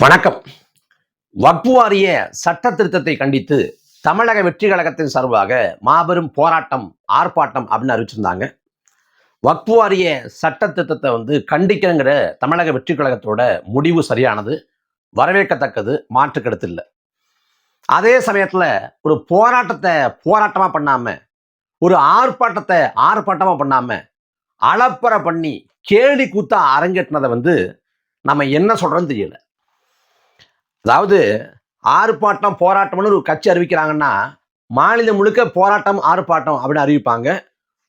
வணக்கம். வக்பு வாரிய சட்ட திருத்தத்தை கண்டித்து தமிழக வெற்றி கழகத்தின் சார்பாக மாபெரும் போராட்டம் ஆர்ப்பாட்டம் அப்படின்னு அறிவிச்சிருந்தாங்க. வக்பு வாரிய சட்ட திருத்தத்தை வந்து கண்டிக்கிறங்கிற தமிழக வெற்றி கழகத்தோட முடிவு சரியானது வரவேற்கத்தக்கது மாற்று இல்லை. அதே சமயத்தில் ஒரு போராட்டத்தை போராட்டமாக பண்ணாமல் ஒரு ஆர்ப்பாட்டத்தை ஆர்ப்பாட்டமாக பண்ணாமல் அளப்பறை பண்ணி கேலி கூத்தா அரங்கேற்றினதை வந்து நம்ம என்ன சொல்கிறோன்னு தெரியல. அதாவது ஆர்ப்பாட்டம் போராட்டம்னு ஒரு கட்சி அறிவிக்கிறாங்கன்னா மாநிலம் முழுக்க போராட்டம் ஆர்ப்பாட்டம் அப்படின்னு அறிவிப்பாங்க.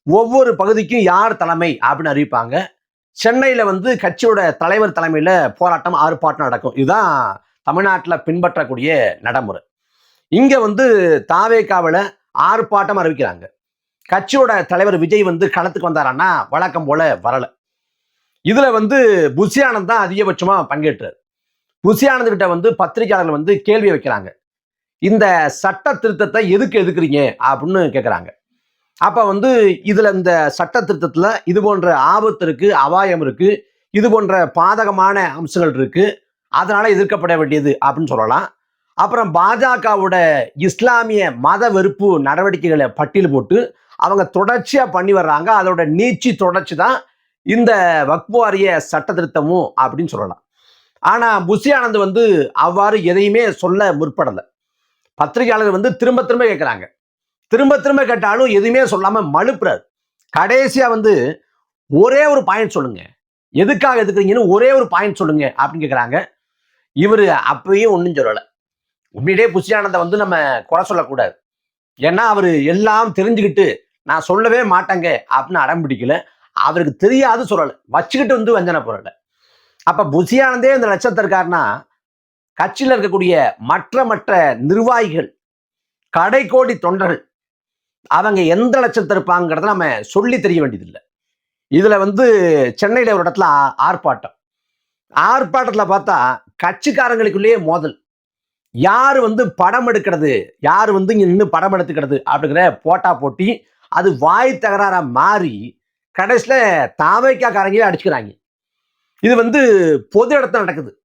ஒவ்வொரு பகுதிக்கும் யார் தலைமை அப்படின்னு அறிவிப்பாங்க. சென்னையில் வந்து கட்சியோட தலைவர் தலைமையில் போராட்டம் ஆர்ப்பாட்டம் நடக்கும். இதுதான் தமிழ்நாட்டில் பின்பற்றக்கூடிய நடைமுறை. இங்கே வந்து தாவேக்காவில் ஆர்ப்பாட்டம் அறிவிக்கிறாங்க. கட்சியோட தலைவர் விஜய் வந்து களத்துக்கு வந்தாரான்னா வழக்கம் போல வரலை. இதில் வந்து புஷி தான் அதிகபட்சமாக பங்கேற்றார். புஷி கிட்ட வந்து பத்திரிகையாளர்கள் வந்து கேள்வி வைக்கிறாங்க. இந்த சட்ட திருத்தத்தை எதுக்கு எதுக்குறீங்க? அப்படின்னு கேட்குறாங்க அப்போ வந்து இதில் இந்த சட்ட திருத்தத்தில் இது போன்ற ஆபத்து இருக்குது அபாயம் இருக்குது இது போன்ற பாதகமான அம்சங்கள் இருக்குது அதனால் எதிர்க்கப்பட வேண்டியது அப்படின்னு சொல்லலாம். அப்புறம் பாஜகவோட இஸ்லாமிய மத வெறுப்பு நடவடிக்கைகளை பட்டியல் போட்டு அவங்க தொடர்ச்சியாக பண்ணி வர்றாங்க. அதோட நீச்சி தொடர்ச்சி தான் இந்த வக்பு வாரிய சட்ட திருத்தமும் அப்படின்னு சொல்லலாம். ஆனால் புஷி ஆனந்த் வந்து அவ்வாறு எதையுமே சொல்ல முற்படலை. பத்திரிகையாளர் வந்து திரும்ப திரும்ப கேட்குறாங்க திரும்ப திரும்ப கேட்டாலும் எதுவுமே சொல்லாமல் மழுப்புறாரு. கடைசியாக வந்து ஒரே ஒரு பாயிண்ட் சொல்லுங்க. எதுக்காக எதுக்குறீங்கன்னு ஒரே ஒரு பாயிண்ட் சொல்லுங்க அப்படின்னு கேட்குறாங்க இவர் அப்பயும் ஒன்றும் சொல்லலை. உண்மையிலே புஷியானந்தை வந்து நம்ம குறை சொல்லக்கூடாது. ஏன்னா அவர் எல்லாம் தெரிஞ்சுக்கிட்டு நான் சொல்லவே மாட்டேங்க அப்படின்னு அடம் பிடிக்கல. அவருக்கு தெரியாது சொல்லலை. வச்சுக்கிட்டு வந்து வஞ்சனை போறலை அப்ப புசியானந்தே இந்த நட்சத்திரக்காரனா கட்சியில் இருக்கக்கூடிய மற்ற மற்ற நிர்வாகிகள் கடைக்கோடி தொண்டர்கள் அவங்க எந்த லட்சத்தை இருப்பாங்கிறத நம்ம சொல்லி தெரிய வேண்டியதில்லை. இதுல வந்து சென்னையில் ஒரு இடத்துல ஆர்ப்பாட்டம். ஆர்ப்பாட்டத்தில் பார்த்தா கட்சிக்காரங்களுக்குள்ளேயே மோதல். யார் வந்து படம் எடுக்கிறது யார் வந்து இங்கே நின்று படம் எடுத்துக்கிறது அப்படிங்கிற போட்டா போட்டி அது வாய் தகராறாக மாறி கடைசியில் தாவைக்காக்காரங்களே அடிச்சுக்கிறாங்க. இது வந்து பொது இடத்துல நடக்குது.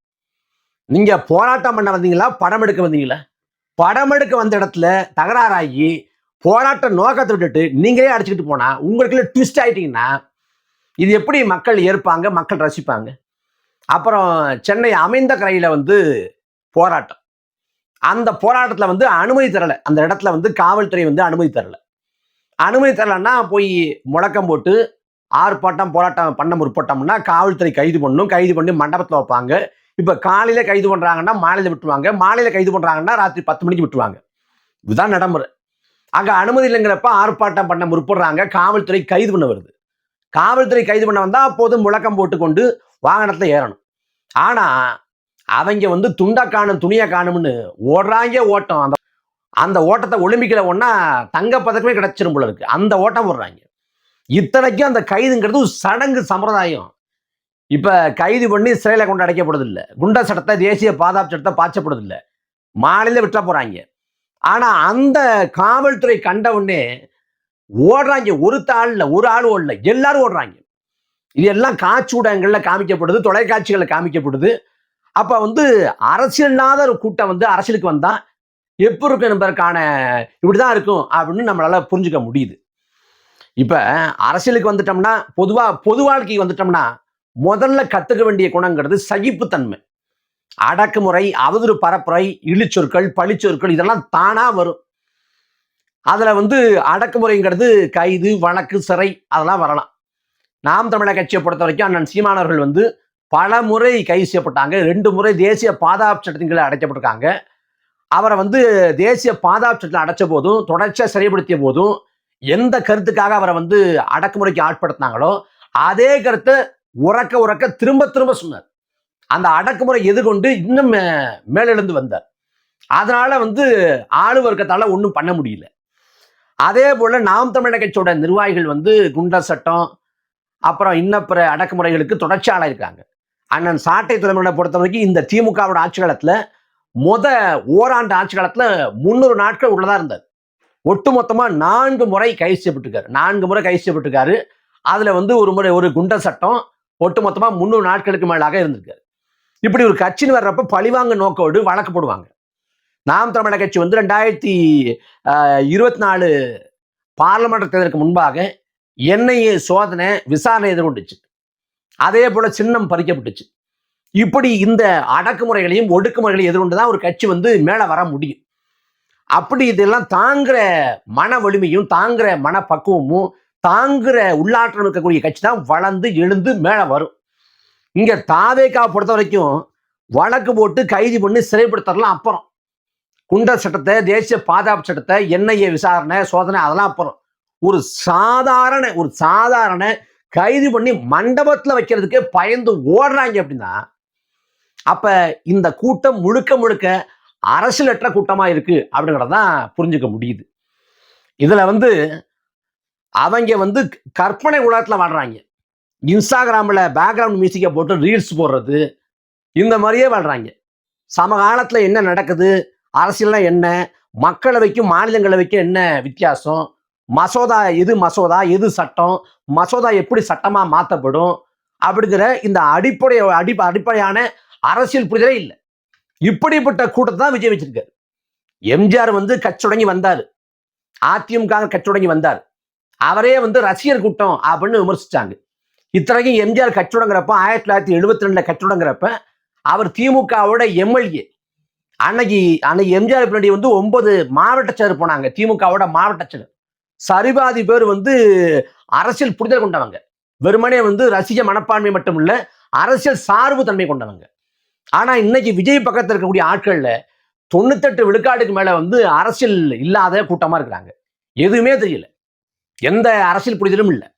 நீங்க போராட்டம் பண்ண வந்தீங்களா? படம் எடுக்க வந்தீங்களா? படம் எடுக்க வந்த இடத்துல தகராறாகி போராட்ட நோக்கத்தை விட்டுட்டு நீங்களே அடிச்சுக்கிட்டு போனா உங்களுக்குள்ள ட்விஸ்ட் ஆயிட்டீங்கன்னா இது எப்படி மக்கள் ஏற்பாங்க மக்கள் ரசிப்பாங்க? அப்புறம் சென்னை அமைந்த கரையில வந்து போராட்டம். அந்த போராட்டத்தில் வந்து அனுமதி தரலை. அந்த இடத்துல வந்து காவல்துறை வந்து அனுமதி தரலை. அனுமதி தரலன்னா போய் முழக்கம் போட்டு ஆர்ப்பாட்டம் போராட்டம் பண்ண முற்பட்டோம்னா காவல்துறை கைது பண்ணணும். கைது பண்ணி மண்டபத்தில் வைப்பாங்க. இப்போ காலையில் கைது பண்ணுறாங்கன்னா மாநில விட்டுருவாங்க. மாலையில் கைது பண்ணுறாங்கன்னா ராத்திரி பத்து மணிக்கு விட்டுருவாங்க. இதுதான் நடைமுறை. அங்கே அனுமதி இல்லைங்கிறப்ப ஆர்ப்பாட்டம் பண்ண முற்படுறாங்க. காவல்துறை கைது பண்ண வருது. காவல்துறை கைது பண்ண வந்தால் அப்போது முழக்கம் போட்டுக்கொண்டு வாகனத்தில் ஏறணும். ஆனால் அவங்க வந்து துண்டை காணும் துணியை காணும்னு ஓடுறாங்க ஓட்டம். அந்த அந்த ஓட்டத்தை ஒலிம்பிக்கில் ஒன்றா தங்க பதக்கமே கிடச்சிரும் போல இருக்கு. அந்த ஓட்டம் போடுறாங்க. இத்தனைக்கும் அந்த கைதுங்கிறது ஒரு சடங்கு சம்பிரதாயம். இப்போ கைது பண்ணி சிறையில் கொண்டு அடைக்கப்படுதில்லை இல்ல குண்டா சட்டத்தை தேசிய பாதுகாப்பு சட்டத்தை பாய்ச்சப்படுதில்லை இல்ல மாநில விட்ட போகிறாங்க ஆனால் அந்த காவல்துறை கண்ட உடனே ஓடுறாங்க. ஒரு ஆள் ஒரு ஆள் ஓடல. எல்லாரும் ஓடுறாங்க. இது எல்லாம் காட்சி ஊடகங்களில் காமிக்கப்படுது தொலைக்காட்சிகளில் காமிக்கப்படுது. அப்போ வந்து அரசியல் இல்லாத ஒரு கூட்டம் வந்து அரசியலுக்கு வந்தால் எப்படி இருக்கும் என்பதற்கான இப்படிதான் இருக்கும் அப்படின்னு நம்மளால் புரிஞ்சுக்க முடியுது. இப்ப அரசியலுக்கு வந்துட்டோம்னா பொதுவா பொது வாழ்க்கைக்கு வந்துட்டோம்னா முதல்ல கத்துக்க வேண்டிய குணங்கிறது சகிப்புத்தன்மை. அடக்குமுறை அவதூறு பரப்புரை இழிச்சொற்கள் பழிச்சொற்கள் இதெல்லாம் தானா வரும். அதுல வந்து அடக்குமுறைங்கிறது கைது வழக்கு சிறை அதெல்லாம் வரலாம். நாம் தமிழக கட்சியை பொறுத்த வரைக்கும் அண்ணன் சீமானவர்கள் வந்து பல முறை கைது செய்யப்பட்டாங்க. ரெண்டு முறை தேசிய பாதுகாப்பு சட்டத்தின் கீழ அடைக்கப்பட்டிருக்காங்க. அவரை வந்து தேசிய பாதுகாப்பு சட்டத்தில் அடைச்ச போதும் தொடர்ச்சியாக சிறைப்படுத்திய போதும் எந்த கருத்துக்காக அவரை வந்து அடக்குமுறைக்கு ஆட்படுத்தினாங்களோ அதே கருத்தை உறக்க உறக்க திரும்ப திரும்ப சொன்னார். அந்த அடக்குமுறை எதிர்கொண்டு இன்னும் மே- மேலெழுந்து வந்தார். அதனால வந்து ஆளு வர்க்கத்தால ஒன்றும் பண்ண முடியல. அதே போல நாம் தமிழக கட்சியோட நிர்வாகிகள் வந்து குண்டர் சட்டம் அப்புறம் இன்னப்பிற அடக்குமுறைகளுக்கு தொடர்ச்சியாளா இருக்காங்க. அண்ணன் சாட்டை தலைமுறை பொறுத்த வரைக்கும் இந்த திமுகவோட ஆட்சி காலத்துல முத ஓராண்டு ஆட்சி காலத்துல முந்நூறு நாட்கள் உள்ளதா இருந்தார். ஒட்டுமொத்தமாக நான்கு முறை கைது செய்யப்பட்டிருக்காரு. நான்கு முறை கைது செய்யப்பட்டிருக்காரு. அதில் வந்து ஒரு முறை ஒரு குண்டர் சட்டம் ஒட்டுமொத்தமாக முந்நூறு நாட்களுக்கு மேலாக இருந்திருக்காரு. இப்படி ஒரு கட்சின்னு வர்றப்ப பழிவாங்க நோக்கோடு வழக்கு போடுவாங்க. நாம் தமிழர் கட்சி வந்து ரெண்டாயிரத்தி இருபத்தி நாலு பார்லமெண்ட் தேர்தலுக்கு முன்பாக என்ஐஏ சோதனை விசாரணை எதிர்கொண்டுச்சு. அதே போல சின்னம் பறிக்கப்பட்டுச்சு. இப்படி இந்த அடக்குமுறைகளையும் ஒடுக்குமுறைகளையும் எதிர்கொண்டு தான் ஒரு கட்சி வந்து மேலே வர முடியும். அப்படி இதெல்லாம் தாங்குற மன வலிமையும் தாங்குற மனப்பக்குவமும் தாங்குற உள்ளாற்றல் இருக்கக்கூடிய கட்சி தான் வளர்ந்து எழுந்து மேலே வரும். இங்க தாவேக்கா பொறுத்த வரைக்கும் வழக்கு போட்டு கைது பண்ணி சிறைப்படுத்தலாம் அப்புறம். குண்டர் சட்டத்தை தேசிய பாதுகாப்பு சட்டத்தை என்ஐஏ விசாரணை சோதனை அதெல்லாம் அப்புறம். ஒரு சாதாரண ஒரு சாதாரண கைது பண்ணி மண்டபத்தில் வைக்கிறதுக்கே பயந்து ஓடுறாங்க அப்படின்னா அப்ப இந்த கூட்டம் முழுக்க முழுக்க அரசியலற்ற கூட்டமாக இருக்குது அப்படிங்கிறதான் புரிஞ்சுக்க முடியுது. இதில் வந்து அவங்க வந்து கற்பனை உலகத்தில் வாழ்கிறாங்க இன்ஸ்டாகிராமில் பேக்ரவுண்ட் மியூசிக்கை போட்டு ரீல்ஸ் போடுறது இந்த மாதிரியே வாழ்றாங்க. சமகாலத்தில் என்ன நடக்குது அரசியல்னா என்ன மக்களவைக்கும் மாநிலங்களவைக்கும் என்ன வித்தியாசம் மசோதா எது மசோதா எது சட்டம் மசோதா எப்படி சட்டமாக மாற்றப்படும் அப்படிங்கிற இந்த அடிப்படை அடி அடிப்படையான அரசியல் புரிதலே இல்லை. இப்படிப்பட்ட கூட்டத்தை தான் விஜய் வச்சிருக்காரு. எம்ஜிஆர் வந்து கச்சுடங்கி வந்தார். அதிமுக கச்சுடங்கி வந்தார். அவரே வந்து ரசிகர் கூட்டம் அப்படின்னு விமர்சிச்சாங்க. இத்தனைக்கும் எம்ஜிஆர் கச்சுடங்கிறப்ப ஆயிரத்தி தொள்ளாயிரத்தி எழுபத்தி ரெண்டுல கச்சுடங்கிறப்ப அவர் திமுகவோட எம்எல்ஏ. அன்னைக்கு அன்னைக்கு எம்ஜிஆர் பின்னாடி வந்து ஒன்பது மாவட்ட செயலர் போனாங்க. திமுகவோட மாவட்ட செயலர். சரிபாதி பேர் வந்து அரசியல் புரிதல் கொண்டவங்க. வெறுமனே வந்து ரசிக மனப்பான்மை மட்டும் இல்ல அரசியல் சார்பு தன்மை கொண்டவங்க. ஆனா இன்னைக்கு விஜய் பக்கத்தில் இருக்கக்கூடிய ஆட்கள்ல தொண்ணூத்தெட்டு விழுக்காட்டுக்கு மேல வந்து அரசியல் இல்லாத கூட்டமா இருக்கிறாங்க. எதுவுமே தெரியல. எந்த அரசியல் புரிதலும் இல்லை.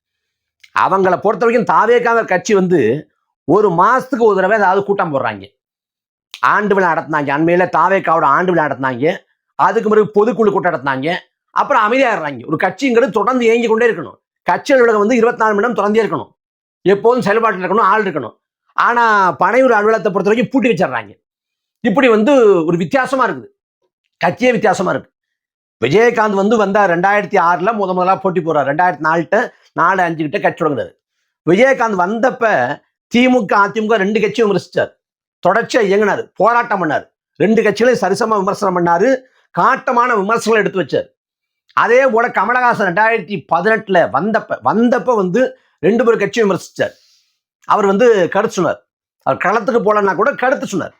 அவங்கள பொறுத்த வரைக்கும் தாவேக்காங்க கட்சி வந்து ஒரு மாசத்துக்கு ஒரு தடவை ஏதாவது கூட்டம் போடுறாங்க. ஆண்டு விழா நடத்தினாங்க. அண்மையில தாவேக்காவோட ஆண்டு விழா நடத்தினாங்க. அதுக்கு பிறகு பொதுக்குழு கூட்டம் நடத்தினாங்க. அப்புறம் அமைதியாகிறாங்க ஒரு கட்சிங்கிறது தொடர்ந்து இயங்கி கொண்டே இருக்கணும். கட்சி அலுவலகம் வந்து இருபத்தி நாலு மணி நேரம் தொடர்ந்தே இருக்கணும். எப்போதும் செயல்பாட்டில் இருக்கணும் ஆள் இருக்கணும். ஆனா பனையூர் அலுவலகத்தை பொறுத்த வரைக்கும் பூட்டி வச்சிடுறாங்க. இப்படி வந்து ஒரு வித்தியாசமா இருக்குது. கட்சியே வித்தியாசமா இருக்கு. விஜயகாந்த் வந்து வந்தார் ரெண்டாயிரத்தி ஆறுல முத முதலா போட்டி போறார் ரெண்டாயிரத்தி நாலுட்ட நாலு அஞ்சு கிட்ட கட்சி தொடங்குறாரு. விஜயகாந்த் வந்தப்ப திமுக அதிமுக ரெண்டு கட்சியும் விமர்சிச்சார். தொடர்ச்சியா இயங்கினார். போராட்டம் பண்ணார். ரெண்டு கட்சிகளையும் சரிசமா விமர்சனம் பண்ணாரு. காட்டமான விமர்சனங்களை எடுத்து வச்சார். அதே போல கமலஹாசன் ரெண்டாயிரத்தி பதினெட்டுல வந்தப்ப வந்தப்ப வந்து ரெண்டு பேர் கட்சியும் விமர்சிச்சார். அவர் வந்து கருத்து சொன்னார். அவர் களத்துக்கு போகலன்னா கூட கருத்து சொன்னார்.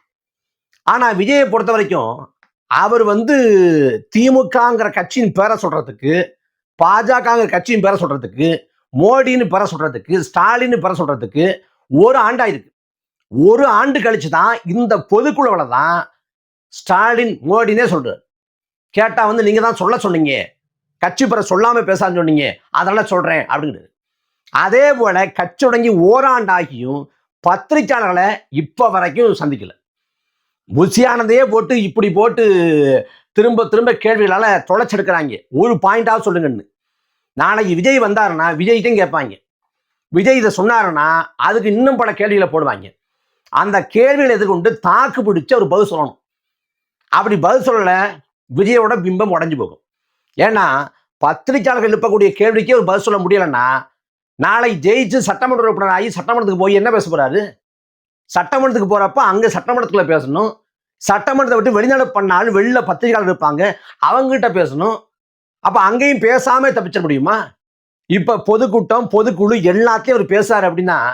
ஆனால் விஜயை பொறுத்த வரைக்கும் அவர் வந்து திமுகங்கிற கட்சியின் பேரை சொல்றதுக்கு பாஜகங்கிற கட்சியின் பேரை சொல்றதுக்கு மோடின்னு பேரை சொல்றதுக்கு ஸ்டாலின் பேரை சொல்றதுக்கு ஒரு ஆண்டாயிருக்கு. ஒரு ஆண்டு கழிச்சு தான் இந்த பொதுக்குழுவில் தான் ஸ்டாலின் மோடினே சொல்கிறார் கேட்டால் வந்து நீங்கள் தான் சொல்ல சொன்னீங்க. கட்சி பெற சொல்லாமல் பேசான்னு சொன்னீங்க. அதெல்லாம் சொல்கிறேன் அப்படிங்கிறது அதே போல கட்சி தொடங்கி ஓராண்டாகியும் பத்திரிக்கையாளர்களை இப்ப வரைக்கும் சந்திக்கல. புசியானதையே போட்டு இப்படி போட்டு திரும்ப திரும்ப கேள்விகளால தொலைச்செடுக்கிறாங்க. ஒரு பாயிண்டாவது சொல்லுங்கன்னு. நாளைக்கு விஜய் வந்தாருன்னா விஜய்கிட்டையும் கேட்பாங்க. விஜய் இதை சொன்னாருன்னா அதுக்கு இன்னும் பல கேள்விகளை போடுவாங்க. அந்த கேள்விகளை எதிர்கொண்டு தாக்கு பிடிச்சு அவர் பதில் சொல்லணும். அப்படி பதில் சொல்லலை விஜயோட பிம்பம் உடஞ்சி போகும். ஏன்னா பத்திரிக்கையாளர்கள் எழுப்பக்கூடிய கேள்விக்கே ஒரு பதில் சொல்ல முடியலைன்னா நாளை ஜெயிச்சு சட்டமன்ற உறுப்பினர் ஆகி சட்டமன்றத்துக்கு போய் என்ன பேச போறாரு? சட்டமன்றத்துக்கு போறப்ப அங்க சட்டமன்றத்துல பேசணும். சட்டமன்றத்தை விட்டு வெளிநாடு பண்ணாலும் வெளில பத்திரிகையாளர் இருப்பாங்க. அவங்ககிட்ட பேசணும். அப்ப அங்கேயும் பேசாம தப்பிச்சிட முடியுமா? இப்ப பொதுக்கூட்டம் பொதுக்குழு எல்லாத்தையும் அவர் பேசுறாரு அப்படின்னா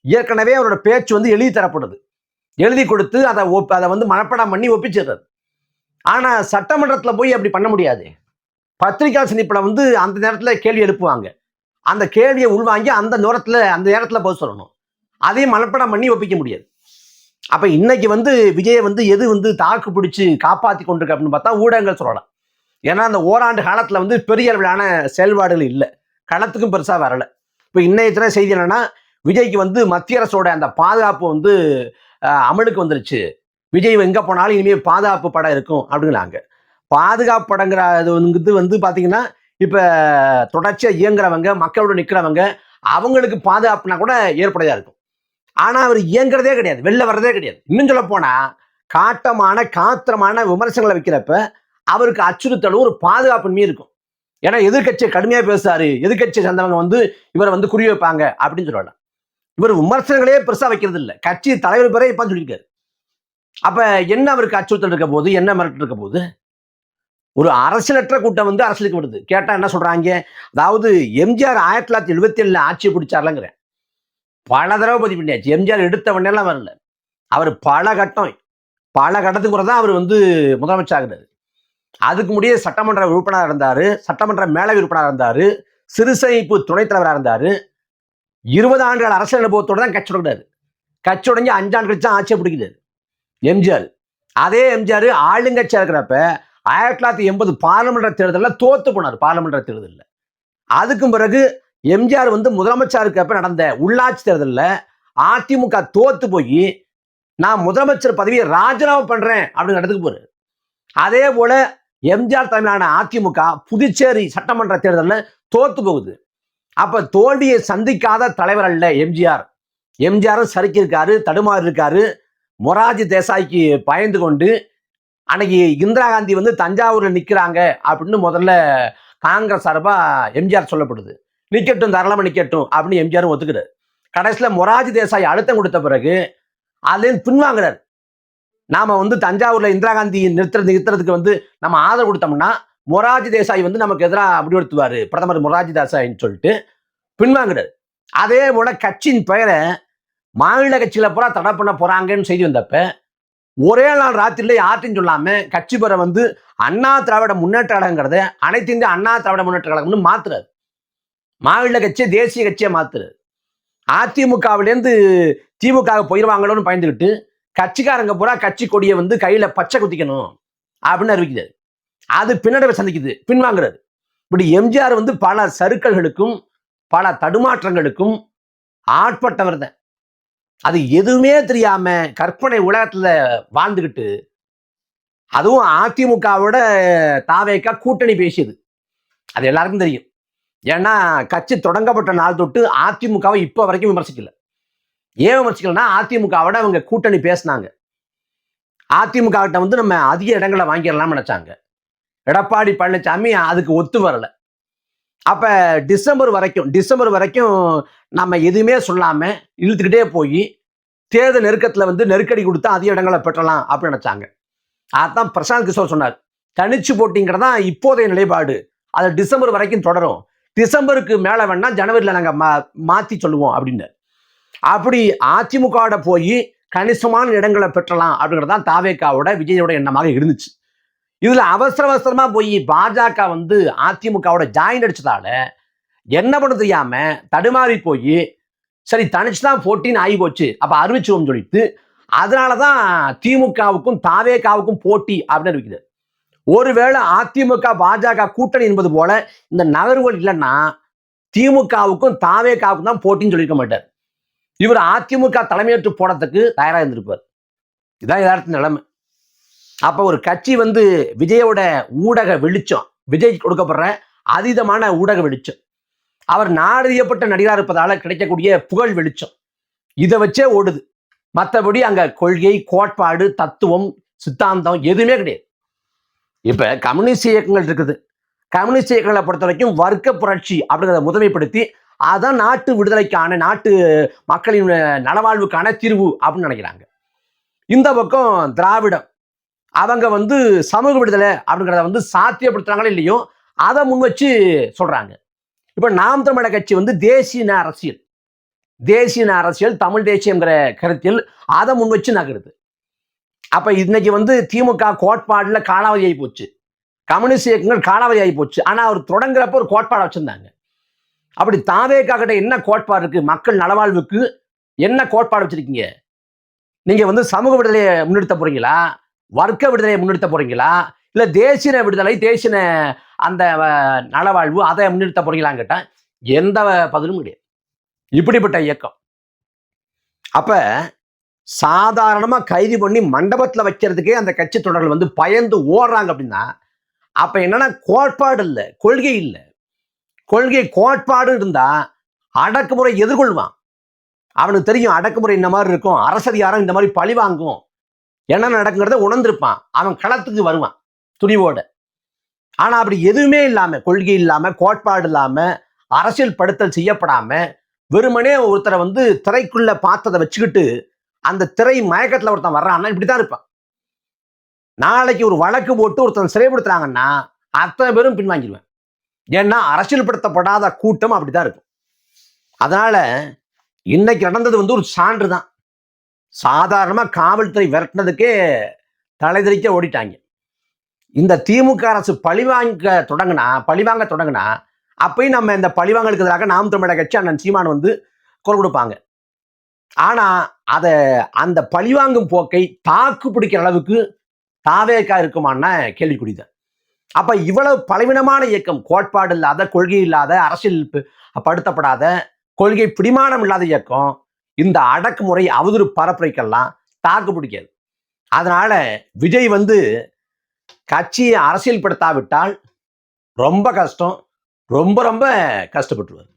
ஏற்கனவே அவரோட பேச்சு வந்து எழுதி தரப்படுது. எழுதி கொடுத்து அதை ஒப் அதை வந்து மனப்படம் பண்ணி ஒப்பிச்சிடுறது ஆனா சட்டமன்றத்துல போய் அப்படி பண்ண முடியாது. பத்திரிகா சந்திப்பில் வந்து அந்த நேரத்தில் கேள்வி எழுப்புவாங்க. அந்த கேள்வியை உள்வாங்கி அந்த நேரத்தில் அந்த நேரத்தில் பதில் சொல்லணும். அதையும் மனப்படம் பண்ணி ஒப்பிக்க முடியாது. அப்போ இன்னைக்கு வந்து விஜயை வந்து எது வந்து தாக்கு பிடிச்சி காப்பாற்றி கொண்டிருக்கு அப்படின்னு பார்த்தா ஊடகங்கள் சொல்லலாம். ஏன்னா அந்த ஓராண்டு காலத்தில் வந்து பெரிய அளவிலான செயல்பாடுகள் இல்லை. களத்துக்கும் பெருசாக வரலை. இப்போ இன்னைய தின செய்தி என்னன்னா விஜய்க்கு வந்து மத்திய அரசோட அந்த பாதுகாப்பு வந்து அமலுக்கு வந்துருச்சு. விஜய் எங்கே போனாலும் இனிமேல் பாதுகாப்பு படம் இருக்கும் அப்படிங்கிறாங்க. பாதுகாப்பு படங்கிற அது வந்து வந்து இப்போ தொடர்ச்சியாக இயங்குறவங்க மக்களோட நிற்கிறவங்க அவங்களுக்கு பாதுகாப்புனா கூட ஏற்படையாக இருக்கும். ஆனால் அவர் இயங்குறதே கிடையாது. வெளில வர்றதே கிடையாது. இன்னும் சொல்ல போனால் காட்டமான காத்திரமான விமர்சனங்களை வைக்கிறப்ப அவருக்கு அச்சுறுத்தலும் ஒரு பாதுகாப்பின்மையும் இருக்கும். ஏன்னா எதிர்கட்சியை கடுமையாக பேசுறாரு. எதிர்கட்சியை சேர்ந்தவங்க வந்து இவரை வந்து குறி வைப்பாங்க அப்படின்னு சொல்லலாம் இவர் விமர்சனங்களே பெருசாக வைக்கிறது இல்லை கட்சி தலைவர் பேரே இப்போ சொல்லியிருக்காரு. அப்போ என்ன அவருக்கு அச்சுறுத்தல் இருக்க போது என்ன மிரட்டல் இருக்க போது ஒரு அரசியலற்ற கூட்டம் வந்து அரசியலுக்கு வருது. கேட்டா என்ன சொல்றாங்க? அதாவது எம்ஜிஆர் ஆயிரத்தி தொள்ளாயிரத்தி எழுபத்தி ஏழுல ஆட்சியை பிடிச்சார்லங்கிறேன். பல தடவை பதிவு பண்ணியாச்சு. எம்ஜிஆர் எடுத்த உடனேலாம் வரல. அவர் பல கட்டம் பல கட்டத்துக்கு தான் அவர் வந்து முதலமைச்சர் ஆகுறாரு அதுக்கு முடிய சட்டமன்ற உறுப்பினராக இருந்தார் சட்டமன்ற மேலவை உறுப்பினராக இருந்தார் சிறுசேமிப்பு துணைத் தலைவராக இருந்தார். இருபது ஆண்டுகள் அரசியல் அனுபவத்தோட தான் கட்சி தொடங்கினாரு. கட்சி உடஞ்சி அஞ்சாண்டு கழிச்சு தான் ஆட்சியை பிடிக்கிறார். எம்ஜிஆர். அதே எம்ஜிஆர் ஆளுங்கட்சியாக இருக்கிறப்ப ஆயிரத்தி தொள்ளாயிரத்தி எண்பது பார்லிமெண்ட் தேர்தலில் தோத்து போனார் பார்லிமெண்ட் தேர்தலில். அதுக்கும் பிறகு எம்ஜிஆர் வந்து முதலமைச்சர் இருக்கப்ப நடந்த உள்ளாட்சி தேர்தலில் அதிமுக தோத்து போய் நான் முதலமைச்சர் பதவியை ராஜினாமா பண்றேன் அப்படின்னு இடத்துக்கு போறாரு. அதே போல எம்ஜிஆர் தலைமையிலான அதிமுக புதுச்சேரி சட்டமன்ற தேர்தலில் தோத்து போகுது. அப்ப தோல்வியை சந்திக்காத தலைவர் அல்ல எம்ஜிஆர். எம்ஜிஆரும் சறுக்கியிருக்காரு தடுமாறி இருக்காரு மொராஜி தேசாய்க்கு பயந்து கொண்டு அன்னைக்கு இந்திரா காந்தி வந்து தஞ்சாவூர்ல நிக்கிறாங்க அப்படின்னு முதல்ல காங்கிரஸ் சார்பா எம்ஜிஆர் சொல்லப்படுது. நிக்கட்டும் தாராளமா நிக்கட்டும் அப்படின்னு எம்ஜிஆரும் ஒத்துக்கிறார். கடைசியில மொராஜி தேசாய் அழுத்தம் கொடுத்த பிறகு அதுலேருந்து பின்வாங்குறாரு. நாம வந்து தஞ்சாவூர்ல இந்திரா காந்தி நிறுத்துறது நிறுத்துறதுக்கு வந்து நம்ம ஆதரவு கொடுத்தோம்னா மொராஜி தேசாய் வந்து நமக்கு எதிராக முடிவெடுத்துவாரு. பிரதமர் மொராஜி தேசாயின்னு சொல்லிட்டு பின்வாங்குறாரு. அதே போல கட்சியின் பெயரை மாநில கட்சியில பூரா தடை பண்ண போறாங்கன்னு செய்தி வந்தப்ப ஒரே நாள் ராத்திரில யார்ட்டையும் சொல்லாம கட்சி பெற வந்து அண்ணா திராவிட முன்னேற்ற கழகங்கிறத அனைத்து இந்திய அண்ணா திராவிட முன்னேற்ற கழகம்னு மாத்துறாரு. மாநில கட்சியை தேசிய கட்சியை மாத்துறாரு. அதிமுகவிலேருந்து திமுக போயிடுவாங்களோன்னு பயந்துக்கிட்டு கட்சிக்காரங்க பூரா கட்சி கொடியை வந்து கையில பச்சை குத்திக்கணும் அப்படின்னு அறிவிக்கிறாரு. அது பின்னடைவை சந்திக்குது பின்வாங்குறாரு. இப்படி எம்ஜிஆர் வந்து பல சறுக்கல்களுக்கும் பல தடுமாற்றங்களுக்கும் ஆட்பட்டவர் தான். அது எதுவுமே தெரியாம கற்பனை உலகத்துல வாழ்ந்துக்கிட்டு அதுவும் அதிமுகவோட தாவேக்கா கூட்டணி பேசியது. அது எல்லாருக்கும் தெரியும். ஏன்னா கட்சி தொடங்கப்பட்ட நாள் தொட்டு அதிமுகவை இப்போ வரைக்கும் விமர்சிக்கல. ஏன் விமர்சிக்கலன்னா அதிமுகவோட அவங்க கூட்டணி பேசினாங்க. அதிமுக கிட்ட வந்து நம்ம அதிக இடங்களை வாங்கிடலாம்னு நினைச்சாங்க. எடப்பாடி பழனிசாமி அதுக்கு ஒத்து வரலை. அப்ப டிசம்பர் வரைக்கும் டிசம்பர் வரைக்கும் நம்ம எதுவுமே சொல்லாம இழுத்துக்கிட்டே போய் தேர்தல் நெருக்கத்துல வந்து நெருக்கடி கொடுத்தா அதிக இடங்களை பெற்றலாம் அப்படின்னு நினைச்சாங்க. அதான் பிரசாந்த் கிஷோர் சொன்னார். தனிச்சு போட்டிங்கிறதான் இப்போதைய நிலைப்பாடு. அது டிசம்பர் வரைக்கும் தொடரும். டிசம்பருக்கு மேல வேணா ஜனவரியில நாங்க மா மாத்தி சொல்லுவோம் அப்படின்னு அப்படி அதிமுகவோட போய் கணிசமான இடங்களை பெற்றலாம் அப்படிங்கிறது தான் தாவேக்காவோட விஜயோட எண்ணமாக இருந்துச்சு. இதுல அவசர அவசரமா போய் பாஜக வந்து அதிமுகவோட ஜாயின் அடிச்சதால என்ன பண்ண தெரியாம தடுமாறி போய் சரி தனிச்சு தான் போட்டின்னு ஆகி போச்சு அப்ப அறிவிச்சுவோம் சொல்லிட்டு அதனாலதான் திமுகவுக்கும் தாவேகாவுக்கும் போட்டி அப்படின்னு இருக்குது. ஒருவேளை அதிமுக பாஜக கூட்டணி என்பது போல இந்த நகர்வுகள் இல்லைன்னா திமுகவுக்கும் தாவேகாவுக்கும் தான் போட்டின்னு சொல்லியிருக்க மாட்டார். இவர் அதிமுக தலைமையேற்று போனதுக்கு தயாராக இருந்திருப்பார். இதான் எதார்த்த நிலைமை. அப்போ ஒரு கட்சி வந்து விஜயோட ஊடக வெளிச்சம் விஜய் கொடுக்கப்படுற அதீதமான ஊடக வெளிச்சம். அவர் நாடறியப்பட்ட நடிகராக இருப்பதால் கிடைக்கக்கூடிய புகழ் வெளிச்சம். இதை வச்சே ஓடுது. மற்றபடி அங்கே கொள்கை கோட்பாடு தத்துவம் சித்தாந்தம் எதுவுமே கிடையாது. இப்போ கம்யூனிஸ்ட் இயக்கங்கள் இருக்குது. கம்யூனிஸ்ட் இயக்கங்களை பொறுத்த வரைக்கும் வர்க்க புரட்சி அப்படிங்கிறத முதன்மைப்படுத்தி அதான் நாட்டு விடுதலைக்கான நாட்டு மக்களின் நலவாழ்வுக்கான தீர்வு அப்படின்னு நினைக்கிறாங்க. இந்த பக்கம் திராவிடம் அவங்க வந்து சமூக விடுதலை அப்படிங்கிறத வந்து சாத்தியப்படுத்துறாங்களோ இல்லையோ அதை முன் வச்சு சொல்றாங்க. இப்போ நாம் தமிழக கட்சி வந்து தேசிய அரசியல். தேசிய அரசியல் தமிழ் தேசியங்கிற கருத்தில் அதை முன் வச்சு நகருது. அப்ப இன்னைக்கு வந்து திமுக கோட்பாடுல காலாவதி ஆகி போச்சு. கம்யூனிஸ்ட் இயக்கங்கள் காலாவதி ஆகி போச்சு. ஆனா அவர் தொடங்குறப்ப ஒரு கோட்பாடு வச்சிருந்தாங்க. அப்படி தாவேக்கா கிட்ட என்ன கோட்பாடு இருக்கு? மக்கள் நலவாழ்வுக்கு என்ன கோட்பாடு வச்சிருக்கீங்க? நீங்க வந்து சமூக விடுதலையை முன்னெடுத்த போறீங்களா? வர்க்க விடுதலையை முன்னெடுத்த போறீங்களா? இல்ல தேசிய விடுதலை தேசிய அந்த நலவாழ்வு அதை முன்னெடுத்த போறீங்களான்னு கேட்டால் எந்த பதிலும் கிடையாது. இப்படிப்பட்ட இயக்கம். அப்ப சாதாரணமா கைது பண்ணி மண்டபத்துல வைக்கிறதுக்கே அந்த கட்சி தொடர்கள் வந்து பயந்து ஓடுறாங்க அப்படின்னா அப்ப என்னன்னா கோட்பாடு இல்லை கொள்கை இல்லை. கொள்கை கோட்பாடு இருந்தா அடக்குமுறை எதிர்கொள்வான். அவனுக்கு தெரியும் அடக்குமுறை இந்த மாதிரி இருக்கும் அரசதிகாரம் இந்த மாதிரி பழி வாங்கும். என்ன நடக்குங்கிறத உணர்ந்திருப்பான். அவன் களத்துக்கு வருவான் துணிவோட. ஆனா அப்படி எதுவுமே இல்லாம கொள்கை இல்லாம கோட்பாடு இல்லாம அரசியல் படுத்தல் செய்யப்படாம வெறுமனே ஒருத்தரை வந்து திரைக்குள்ள பார்த்ததை வச்சுக்கிட்டு அந்த திரை மயக்கத்துல ஒருத்தன் வர்றான்னா இப்படித்தான் இருப்பான். நாளைக்கு ஒரு வழக்கு போட்டு ஒருத்தன் சிறைப்படுத்துறாங்கன்னா அத்தனை பேரும் பின்வாங்கிடுவேன். ஏன்னா அரசியல்படுத்தப்படாத கூட்டம் அப்படிதான் இருக்கும். அதனால இன்னைக்கு நடந்தது வந்து ஒரு சான்று தான். சாதாரணமாக காவல்துறை விரட்டினதுக்கே தலைதறிக்க ஓடிட்டாங்க. இந்த திமுக அரசு பழிவாங்க தொடங்கினா பழிவாங்க தொடங்கினா அப்பயும் நம்ம இந்த பழிவாங்கலுக்கு எதிராக நாம் தமிழக கட்சி அண்ணன் சீமான் வந்து குரல் கொடுப்பாங்க. ஆனால் அதை அந்த பழிவாங்கும் போக்கை தாக்கு பிடிக்கிற அளவுக்கு தாவேக்கா இருக்குமான்னா கேள்விக்குடிதான் அப்போ இவ்வளவு பலவீனமான இயக்கம் கோட்பாடு இல்லாத கொள்கை இல்லாத அரசியல் படுத்தப்படாத கொள்கை பிடிமானம் இல்லாத இயக்கம் இந்த அடக்குமுறை அவதூறு பரப்புரைக்கெல்லாம் தாக்கு பிடிக்காது. அதனால விஜய் வந்து கட்சியை அரசியல்படுத்தாவிட்டால் ரொம்ப கஷ்டம். ரொம்ப ரொம்ப கஷ்டப்பட்டுருவார்.